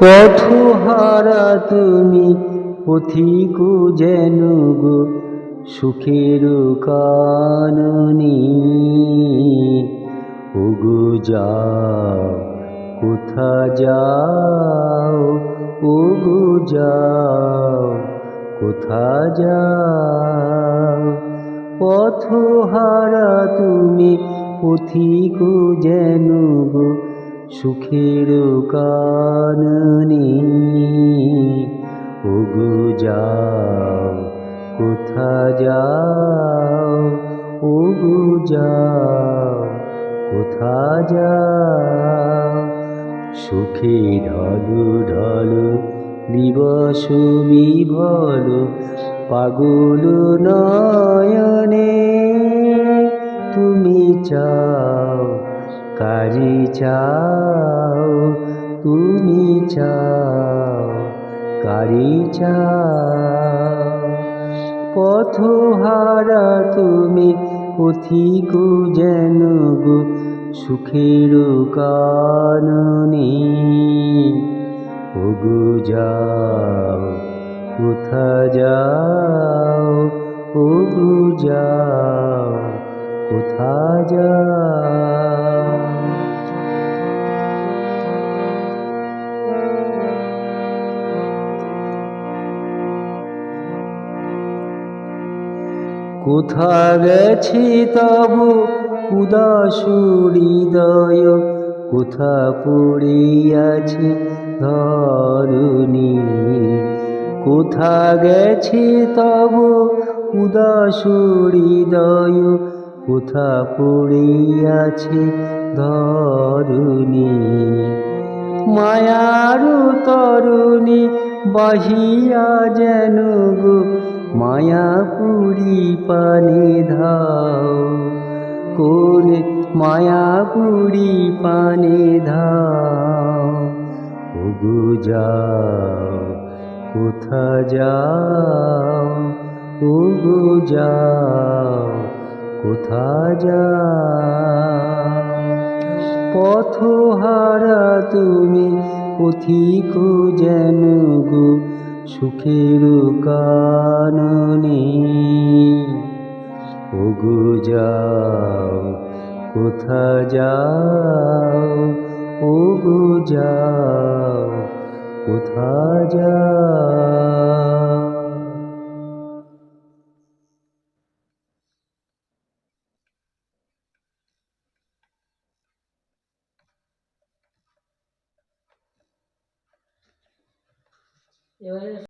পথহারা তুমি পথিক যেন গো সুখের কাননি। ওগো যাও, কোথা যাও ওগো যাও, কোথা যাও। পথহারা তুমি, পথিক যেন গো সুখের কাননি। ওগো যাও, কোথা যাও, ওগো যাও, কোথা যাও। সুখে ঢালু ঢালু দিবস বিভল পাগল তুমি চাও, কারি চাও, তুমি চাও, কারি চাও। পথহারা তুমি পথিক যেন গো, সুখের কাননে। ওগো যাও, কোথা যাও, ওগো যাও কোথা যাও কোথা গেছি তবু উদাসু হৃদয়? কোথা পড়িয়াছে ধরণী? কোথা গেছি তবু উদাসু হৃদয়? কোথা পড়িয়াছে ধরণী? মায়ারু তরুণী, বাহিয়া যেন গো মায়াপুরি পানে ধাও। কোন মায়াপুরি পানে ধাও? ওগো যাও, কোথা যাও? ওগো যাও কোথা যাও? পথহারা তুমি, পথিক যেন গো, সুখের কাননে। ওগো যাও কোথা যাও? ওগো যাও কোথা যাও? llevar